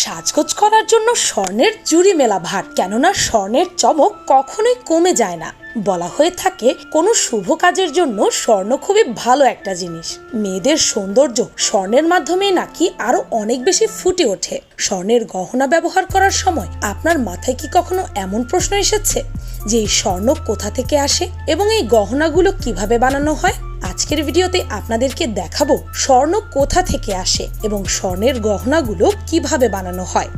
সাজগোজ করার জন্য স্বর্ণের জুড়ি মেলা ভার, কেননা স্বর্ণের চমক কখনোই কমে যায় না। বলা হয়ে থাকে, কোনো শুভ কাজের জন্য স্বর্ণ খুবই ভালো একটা জিনিস। মেয়েদের সৌন্দর্য স্বর্ণের মাধ্যমে নাকি আরও অনেক বেশি ফুটে ওঠে। স্বর্ণের গহনা ব্যবহার করার সময় আপনার মাথায় কি কখনো এমন প্রশ্ন এসেছে যে এই স্বর্ণ কোথা থেকে আসে এবং এই গহনাগুলো কীভাবে বানানো হয়? আজকের ভিডিওতে আপনাদেরকে দেখাবো স্বর্ণ কোথা থেকে আসে এবং স্বর্ণের গহনাগুলো কীভাবে বানানো হয়।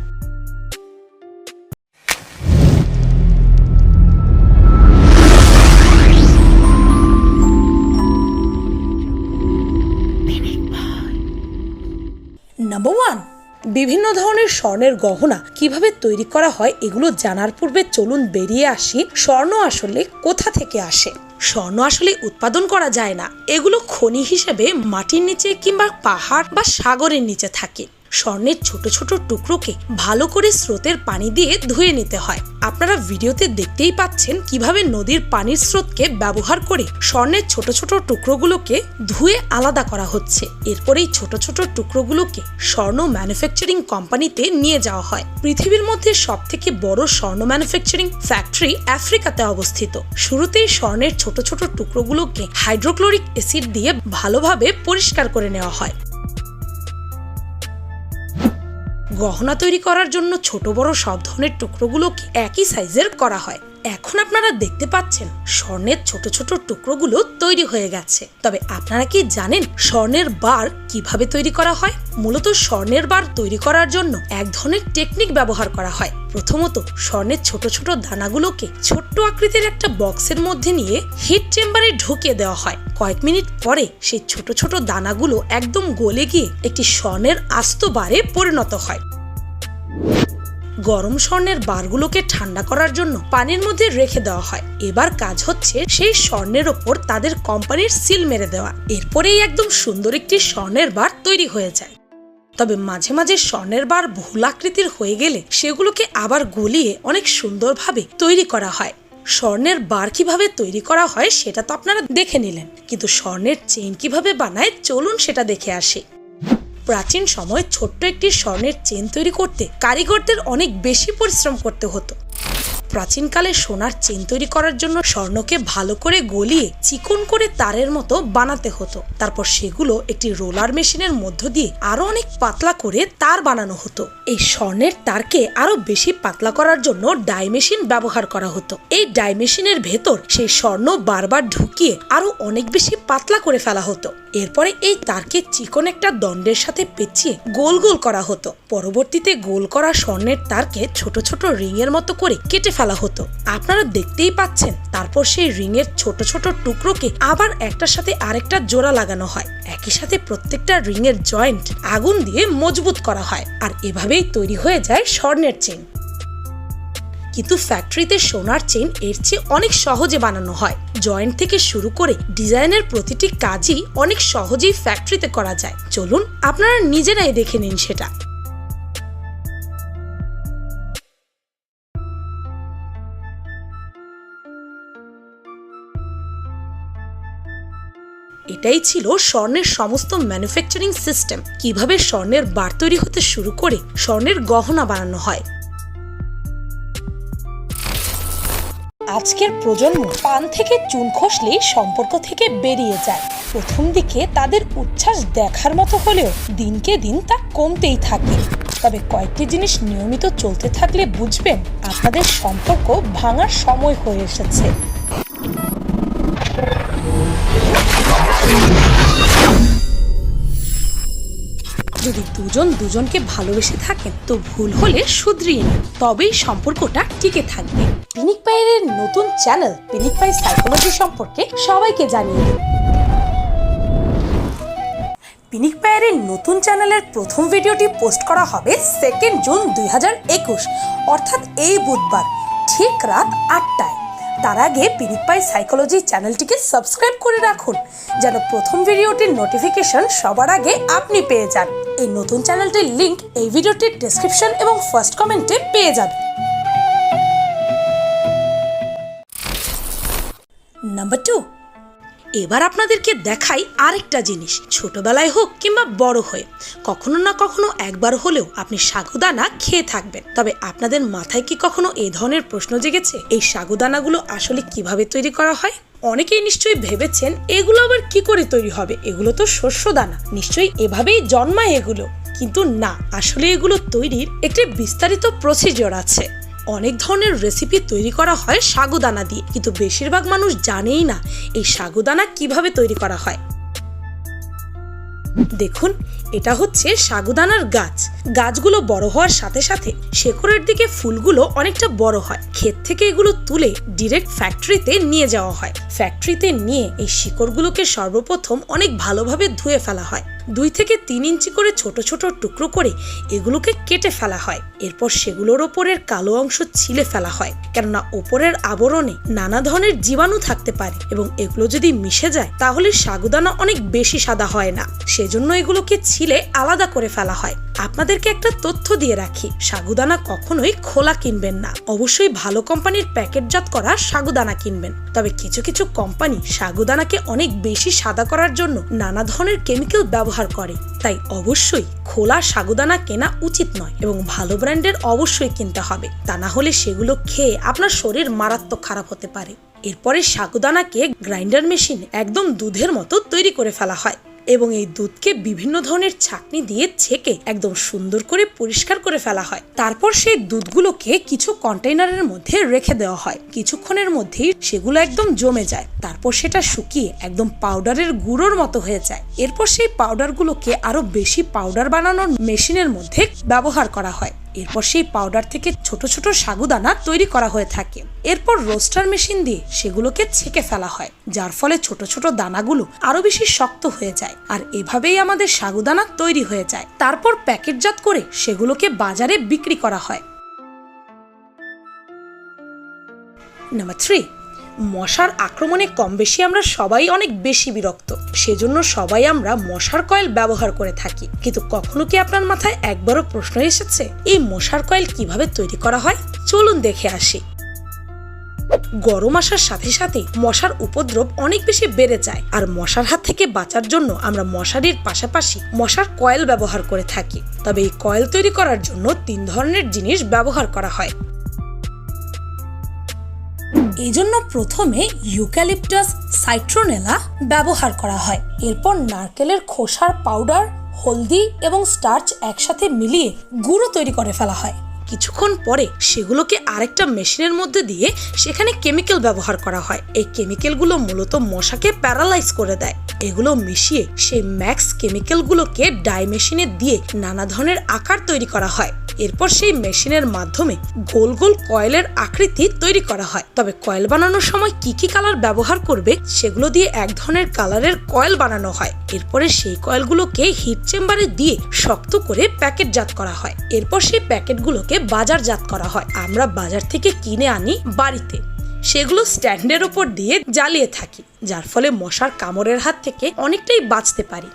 বিভিন্ন ধরনের স্বর্ণের গহনা কীভাবে তৈরি করা হয় এগুলো জানার পূর্বে চলুন বেরিয়ে আসি। স্বর্ণ আসলে কোথা থেকে আসে? স্বর্ণ আসলে উৎপাদন করা যায় না। এগুলো খনি হিসেবে মাটির নিচে কিংবা পাহাড় বা সাগরের নিচে থাকে। স্বর্ণের ছোট ছোট টুকরোকে ভালো করে স্রোতের পানি দিয়ে ধুয়ে নিতে হয়। আপনারা ভিডিওতে দেখতেই পাচ্ছেন কীভাবে নদীর পানির স্রোতকে ব্যবহার করে স্বর্ণের ছোট ছোট টুকরোগুলোকে ধুয়ে আলাদা করা হচ্ছে। এরপর এই ছোট ছোট টুকরোগুলোকে স্বর্ণ ম্যানুফ্যাকচারিং কোম্পানিতে নিয়ে যাওয়া হয়। পৃথিবীর মধ্যে সব থেকে বড় স্বর্ণ ম্যানুফ্যাকচারিং ফ্যাক্টরি আফ্রিকাতে অবস্থিত। শুরুতেই স্বর্ণের ছোট ছোট টুকরোগুলোকে হাইড্রোক্লোরিক অ্যাসিড দিয়ে ভালোভাবে পরিষ্কার করে নেওয়া হয়। গহনা তৈরি করার জন্য ছোট বড় সব ধরনের টুকরোগুলোকে একই সাইজের করা হয়? এখন আপনারা দেখতে পাচ্ছেন স্বর্ণের ছোট ছোট টুকরোগুলো তৈরি হয়ে গেছে। তবে আপনারা কি জানেন স্বর্ণের বার কীভাবে তৈরি করা হয়? মূলত স্বর্ণের বার তৈরি করার জন্য এক ধরনের টেকনিক ব্যবহার করা হয়। প্রথমত, স্বর্ণের ছোট ছোট দানাগুলোকে ছোট্ট আকৃতির একটা বক্সের মধ্যে নিয়ে হিট চেম্বারে ঢুকিয়ে দেওয়া হয়। কয়েক মিনিট পরে সেই ছোট ছোট দানাগুলো একদম গলে গিয়ে একটি স্বর্ণের আস্ত বারে পরিণত হয়। গরম স্বর্ণের বারগুলোকে ঠান্ডা করার জন্য পানির মধ্যে রেখে দেওয়া হয়। এবার কাজ হচ্ছে সেই স্বর্ণের ওপর তাদের কোম্পানির সিল মেরে দেওয়া। এরপরেই একদম সুন্দর একটি স্বর্ণের বার তৈরি হয়ে যায়। তবে মাঝে মাঝে স্বর্ণের বার ভুল আকৃতির হয়ে গেলে সেগুলোকে আবার গলিয়ে অনেক সুন্দরভাবে তৈরি করা হয়। স্বর্ণের বার কীভাবে তৈরি করা হয় সেটা তো আপনারা দেখে নিলেন। কিন্তু স্বর্ণের চেইন কীভাবে বানায় চলুন সেটা দেখে আসি। প্রাচীন সময়ে ছোট্ট একটি স্বর্ণের চেন তৈরি করতে কারিগরদের অনেক বেশি পরিশ্রম করতে হতো। প্রাচীনকালে সোনার চেন তৈরি করার জন্য স্বর্ণকে ভালো করে গলিয়ে চিকন করে তারের মতো বানাতে হতো। তারপর সেগুলো একটি রোলার মেশিনের মধ্য দিয়ে আরও অনেক পাতলা করে তার বানানো হতো। এই স্বর্ণের তারকে আরও বেশি পাতলা করার জন্য ডাই মেশিন ব্যবহার করা হতো। এই ডাই মেশিনের ভেতর সেই স্বর্ণ বারবার ঢুকিয়ে আরও অনেক বেশি পাতলা করে ফেলা হতো। এরপরে এই তারকে চিকন একটা দণ্ডের সাথে পেঁচিয়ে গোল গোল করা হতো। পরবর্তীতে গোল করা স্বর্ণের তারকে ছোট ছোট রিং এর মতো করে কেটে ফেলা হতো। আপনারা দেখতেই পাচ্ছেন, তারপর সেই রিং এর ছোট ছোট টুকরোকে আবার একটার সাথে আরেকটা জোড়া লাগানো হয়। একই সাথে প্রত্যেকটা রিং এর জয়েন্ট আগুন দিয়ে মজবুত করা হয় আর এভাবেই তৈরি হয়ে যায় স্বর্ণের চেন কিন্তু ফ্যাক্টরিতে সোনার চেন এর চেয়ে অনেক সহজে বানানো হয়। জয়েন্ট থেকে শুরু করে ডিজাইনের প্রতিটি কাজই অনেক সহজেই ফ্যাক্টরিতে করা যায়। চলুন, আপনারা নিজেরাই দেখে নিন সেটা। এটাই ছিল স্বর্ণের সমস্ত ম্যানুফ্যাকচারিং সিস্টেম কীভাবে স্বর্ণের বার তৈরি হতে শুরু করে স্বর্ণের গহনা বানানো হয়। আজকের প্রজন্ম পান থেকে চুন খসলেই সম্পর্ক থেকে বেরিয়ে যায়। প্রথম দিকে তাদের উচ্ছ্বাস দেখার মতো হলেও দিনকে দিন তা কমতেই থাকে। তবে কয়েকটি জিনিস নিয়মিত চলতে থাকলে বুঝবেন, আপনাদের সম্পর্ক ভাঙার সময় হয়ে এসেছে। যদি দুজন দুজনকে ভালোবেসে থাকেন, তো ভুল হলে শুধরিয়ে নিন। তবেই সম্পর্কটা টিকে থাকবে। পিনিক পায়ের নতুন চ্যানেল, পিনিক পাই সাইকোলজি সম্পর্কে সবাইকে জানিয়ে দিন। পিনিক পায়ারের নতুন চ্যানেলের প্রথম ভিডিওটি পোস্ট করা হবে সেকেন্ড জুন দুই হাজার একুশ, অর্থাৎ এই বুধবার, ঠিক রাত আটটায়। তার আগে পিনিক পাই সাইকোলজি চ্যানেলটিকে সাবস্ক্রাইব করে রাখুন, যেন প্রথম ভিডিওটির নোটিফিকেশন সবার আগে আপনি পেয়ে যান। এই নতুন চ্যানেলটির লিংক এই ভিডিওটির ডেসক্রিপশন এবং ফার্স্ট কমেন্টে পেয়ে যাবেন নাম্বার টু এবার আপনাদেরকে দেখাই আরেকটা জিনিস, ছোটবেলায় হোক কিংবা বড় হয়ে। কখনো না কখনো একবার হলেও আপনি সাগুদানা খেয়ে থাকবেন। তবে আপনাদের মাথায় কি কখনো এ ধরনের প্রশ্ন জেগেছে? এই সাগুদানাগুলো আসলে কীভাবে তৈরি করা হয়? অনেকেই নিশ্চয়ই ভেবেছেন, এগুলো আবার কি করে তৈরি হবে? এগুলো তো শস্য দানা নিশ্চয়ই এভাবেই জন্মায় এগুলো। কিন্তু না, আসলে এগুলো তৈরির একটি বিস্তারিত প্রসিজিওর আছে। অনেক ধরনের রেসিপি তৈরি করা হয় সাগুদানা দিয়ে। কিন্তু বেশিরভাগ মানুষ জানেই না এই সাগুদানা কীভাবে তৈরি করা হয়। দেখুন, এটা হচ্ছে সাগুদানার গাছ। গাছগুলো বড় হওয়ার সাথে সাথে শেকড়ের দিকে ফুলগুলো অনেকটা বড় হয়। ক্ষেত থেকে এগুলো তুলে ডিরেক্ট ফ্যাক্টরিতে নিয়ে যাওয়া হয়। ফ্যাক্টরিতে নিয়ে এই শিকড়গুলোকে সর্বপ্রথম অনেক ভালোভাবে ধুয়ে ফেলা হয়। দুই থেকে তিন ইঞ্চি করে ছোট ছোট টুকরো করে এগুলোকে কেটে ফেলা হয়। এরপর সেগুলোর ওপরের কালো অংশ ছিলে ফেলা হয়। কেননা ওপরের আবরণে নানা ধরনের জীবাণু থাকতে পারে এবং এগুলো যদি মিশে যায়, তাহলে সাগুদানা অনেক বেশি সাদা হয় না। সেজন্য এগুলোকে ছিলে আলাদা করে ফেলা হয়। আপনাদেরকে একটা তথ্য দিয়ে রাখি, সাগুদানা কখনোই খোলা কিনবেন না। অবশ্যই ভালো কোম্পানির প্যাকেটজাত করা সাগুদানা কিনবেন। তবে কিছু কিছু কোম্পানি সাগুদানাকে অনেক বেশি সাদা করার জন্য নানা ধরনের কেমিক্যাল ব্যবহার করে। তাই অবশ্যই খোলা সাগুদানা কেনা উচিত নয় এবং ভালো ব্র্যান্ডের অবশ্যই কিনতে হবে। তা না হলে সেগুলো খেয়ে আপনার শরীর মারাত্মক খারাপ হতে পারে। এরপরে সাগুদানাকে গ্রাইন্ডার মেশিন একদম দুধের মতো তৈরি করে ফেলা হয়। এবং এই দুধকে বিভিন্ন ধরনের ছাকনি দিয়ে ছেঁকে একদম সুন্দর করে পরিষ্কার করে ফেলা হয়। তারপর সেই দুধগুলোকে কিছু কন্টেইনারের মধ্যে রেখে দেওয়া হয়। কিছুক্ষণের মধ্যেই সেগুলো একদম জমে যায়। তারপর সেটা শুকিয়ে একদম পাউডারের গুঁড়োর মতো হয়ে যায়। এরপর সেই পাউডারগুলোকে আরও বেশি পাউডার বানানোর মেশিনের মধ্যে ব্যবহার করা হয়। এরপর সেই পাউডার থেকে ছোট ছোট সাগুদানা তৈরি করা হয়ে থাকে। এরপর রোস্টার মেশিন দিয়ে সেগুলোকে ছেঁকে ফেলা হয়, যার ফলে ছোট ছোট দানাগুলো আরও বেশি শক্ত হয়ে যায় আর এভাবেই আমাদের সাগুদানা তৈরি হয়ে যায়। তারপর প্যাকেটজাত করে সেগুলোকে বাজারে বিক্রি করা হয়। নাম্বার থ্রি মশার আক্রমণে কম বেশি আমরা সবাই অনেক বেশি বিরক্ত। সেজন্য সবাই আমরা মশার কয়েল ব্যবহার করে থাকি। কিন্তু কখনো কি আপনার মাথায় একবারও প্রশ্ন এসেছে, এই মশার কয়েল কীভাবে তৈরি করা হয়? চলুন দেখে আসি। গরম আসার সাথে সাথে মশার উপদ্রব অনেক বেশি বেড়ে যায়। আর মশার হাত থেকে বাঁচার জন্য আমরা মশারির পাশাপাশি মশার কয়েল ব্যবহার করে থাকি। তবে এই কয়েল তৈরি করার জন্য তিন ধরনের জিনিস ব্যবহার করা হয়। এই জন্য প্রথমে ইউক্যালিপটাস সাইট্রোনেলা ব্যবহার করা হয়। এরপর নারকেলের খোসার পাউডার, হলদি এবং স্টার্চ একসাথে মিলিয়ে গুঁড়ো তৈরি করে ফেলা হয়। কিছুক্ষণ পরে সেগুলোকে আরেকটা মেশিনের মধ্যে দিয়ে সেখানে কেমিক্যাল ব্যবহার করা হয়। এই কেমিক্যালগুলো মূলত মশাকে প্যারালাইজ করে দেয়। এগুলো মিশিয়ে সেই ম্যাক্স কেমিক্যালগুলোকে ডাই মেশিনে দিয়ে নানা ধরনের আকার তৈরি করা হয়। এরপর সেই মেশিনের মাধ্যমে গোল গোল কয়েলের আকৃতি তৈরি করা হয়। তবে কয়েল বানানোর সময় কি কি কালার ব্যবহার করবে সেগুলো দিয়ে এক ধরনের কালারের কয়েল বানানো হয়। এরপরে সেই কয়েলগুলোকে হিট চেম্বারে দিয়ে শক্ত করে প্যাকেটজাত করা হয়। এরপর সেই প্যাকেটগুলোকে বাজারজাত করা হয়। আমরা বাজার থেকে কিনে আনি বাড়িতে। সেগুলো স্ট্যান্ডের ওপর দিয়ে জ্বালিয়ে থাকি, যার ফলে মশার কামড়ের হাত থেকে অনেকটাই বাঁচতে পারি।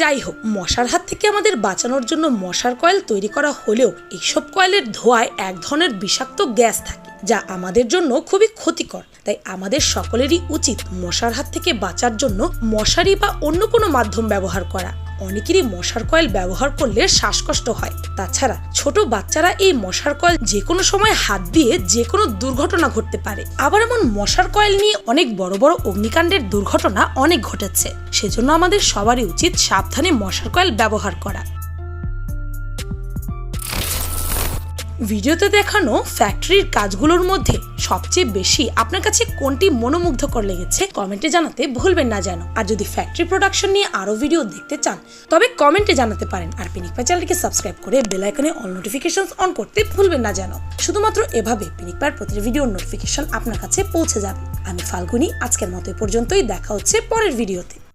যাই হোক, মশার হাত থেকে আমাদের বাঁচানোর জন্য মশার কয়েল তৈরি করা হলেও এইসব কয়েলের ধোয়ায় এক ধরনের বিষাক্ত গ্যাস থাকে, যা আমাদের জন্য খুবই ক্ষতিকর। তাই আমাদের সকলেরই উচিত মশার হাত থেকে বাঁচার জন্য মশারি বা অন্য কোনো মাধ্যম ব্যবহার করা। অনেকেরই মশার কয়েল ব্যবহার করলে শ্বাসকষ্ট হয়। তাছাড়া ছোট বাচ্চারা এই মশার কয়েল যে কোনো সময় হাত দিয়ে যে কোনো দুর্ঘটনা ঘটতে পারে। আবার এমন মশার কয়েল নিয়ে অনেক বড় বড় অগ্নিকাণ্ডের দুর্ঘটনা অনেক ঘটেছে। সেজন্য আমাদের সবারই উচিত সাবধানে মশার কয়েল ব্যবহার করা। ভিডিওতে দেখানো ফ্যাক্টরির কাজগুলোর মধ্যে সবচেয়ে বেশি আপনার কাছে কোনটি মনোমুগ্ধকর লেগেছে, কমেন্টে জানাতে ভুলবেন না যেন। আর যদি ফ্যাক্টরি প্রোডাকশন নিয়ে আরও ভিডিও দেখতে চান, তবে কমেন্টে জানাতে পারেন। আর পিনিকপা চ্যানেলকে সাবস্ক্রাইব করে বেল আইকনে অল নোটিফিকেশন অন করতে ভুলবেন না যেন। শুধুমাত্র এভাবে পিনিকপার প্রতিটি ভিডিওর নোটিফিকেশন আপনার কাছে পৌঁছে যাবে। আমি ফাল্গুনি, আজকের মতো পর্যন্তই। দেখা হচ্ছে পরের ভিডিওতে